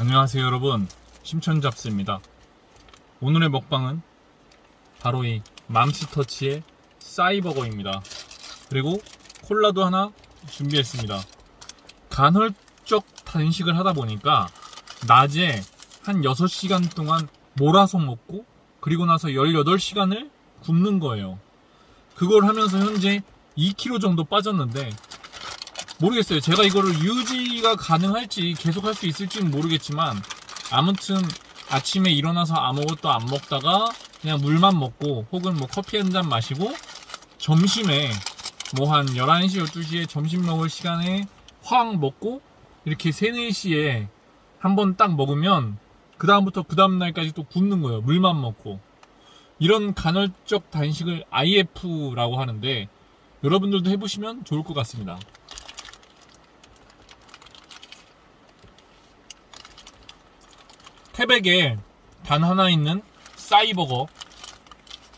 안녕하세요 여러분. 심천잡스입니다. 오늘의 먹방은 바로 이 맘스터치의 싸이버거입니다. 그리고 콜라도 하나 준비했습니다. 간헐적 단식을 하다 보니까 낮에 한 6시간 동안 몰아서 먹고 그리고 나서 18시간을 굶는 거예요. 그걸 하면서 현재 2kg 정도 빠졌는데 모르겠어요. 제가 이거를 유지가 가능할지 계속 할 수 있을지는 모르겠지만 아무튼 아침에 일어나서 아무것도 안 먹다가 그냥 물만 먹고 혹은 뭐 커피 한 잔 마시고 점심에 뭐 한 11시, 12시에 점심 먹을 시간에 확 먹고 이렇게 3, 4시에 한 번 딱 먹으면 그 다음부터 그 다음날까지 또 굶는 거예요. 물만 먹고. 이런 간헐적 단식을 IF라고 하는데 여러분들도 해보시면 좋을 것 같습니다. 태백에 단 하나 있는 싸이버거.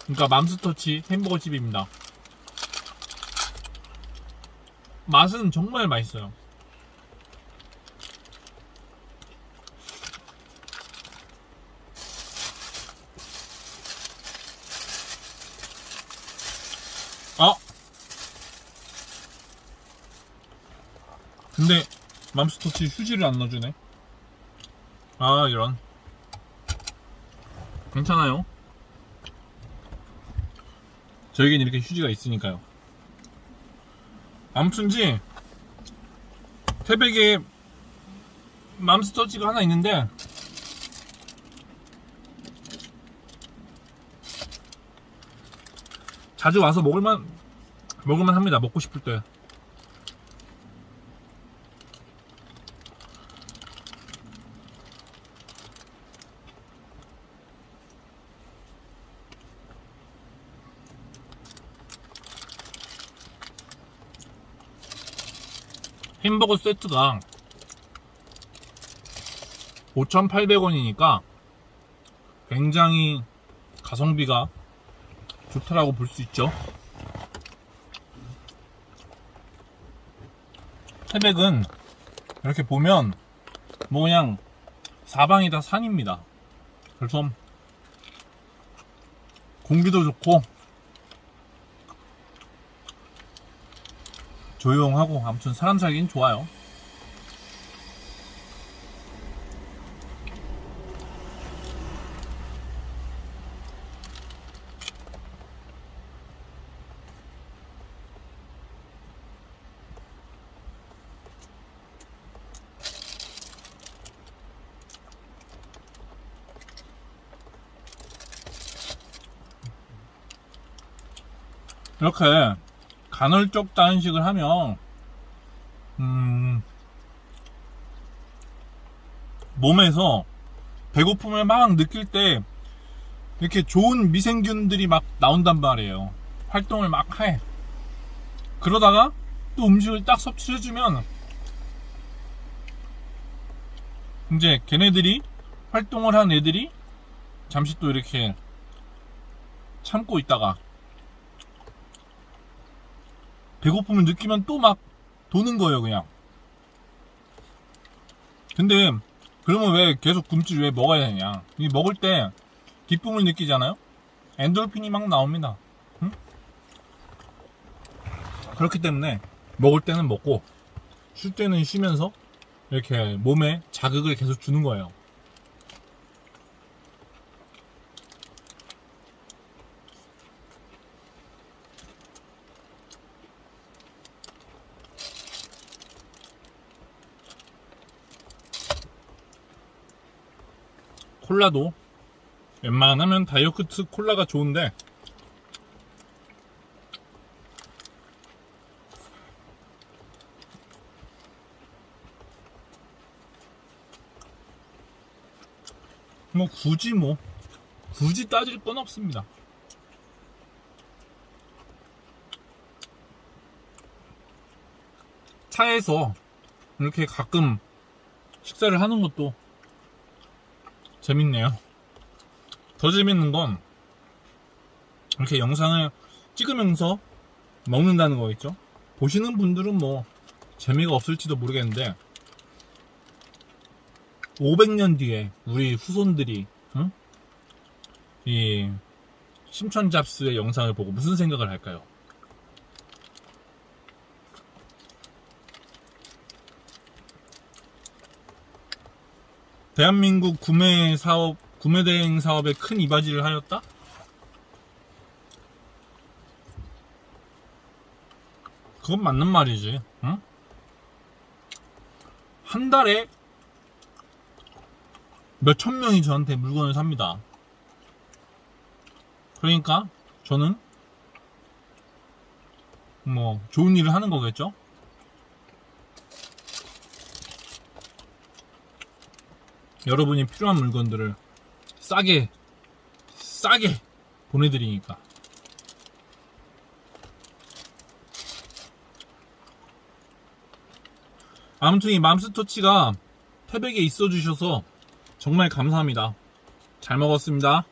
그러니까 맘스터치 햄버거 집입니다. 맛은 정말 맛있어요. 아! 근데 맘스터치 휴지를 안 넣어주네. 아 이런 괜찮아요? 저에겐 이렇게 휴지가 있으니까요. 아무튼지 태백에 맘스터치가 하나 있는데 자주 와서 먹을만 먹을만 합니다. 먹고 싶을 때 햄버거 세트가 5,800원이니까 굉장히 가성비가 좋다라고 볼 수 있죠. 태백은 이렇게 보면 뭐 그냥 사방이 다 산입니다. 그래서 공기도 좋고 조용하고 아무튼 사람 살긴 좋아요. 이렇게 간헐적 단식을 하면 음, 몸에서 배고픔을 막 느낄 때 이렇게 좋은 미생균들이 막 나온단 말이에요. 활동을 막 해. 그러다가 또 음식을 딱 섭취해주면 이제 걔네들이 활동을 한 애들이 잠시 또 이렇게 참고 있다가 배고픔을 느끼면 또 막 도는 거예요, 그냥. 근데, 그러면 왜 계속 굶지 왜 먹어야 되냐? 이 먹을 때 기쁨을 느끼잖아요? 엔돌핀이 막 나옵니다. 응? 그렇기 때문에 먹을 때는 먹고, 쉴 때는 쉬면서 이렇게 몸에 자극을 계속 주는 거예요. 콜라도 웬만하면 다이어트 콜라가 좋은데 뭐 굳이 뭐 굳이 따질 건 없습니다. 차에서 이렇게 가끔 식사를 하는 것도 재밌네요. 더 재밌는 건 이렇게 영상을 찍으면서 먹는다는 거겠죠. 보시는 분들은 뭐 재미가 없을지도 모르겠는데 500년 뒤에 우리 후손들이 응? 이 심천 잡스의 영상을 보고 무슨 생각을 할까요? 대한민국 구매 사업, 구매 대행 사업에 큰 이바지를 하였다? 그건 맞는 말이지, 응? 한 달에 몇 천 명이 저한테 물건을 삽니다. 그러니까 저는 뭐 좋은 일을 하는 거겠죠? 여러분이 필요한 물건들을 싸게 싸게 보내드리니까. 아무튼 이 맘스터치가 태백에 있어 주셔서 정말 감사합니다. 잘 먹었습니다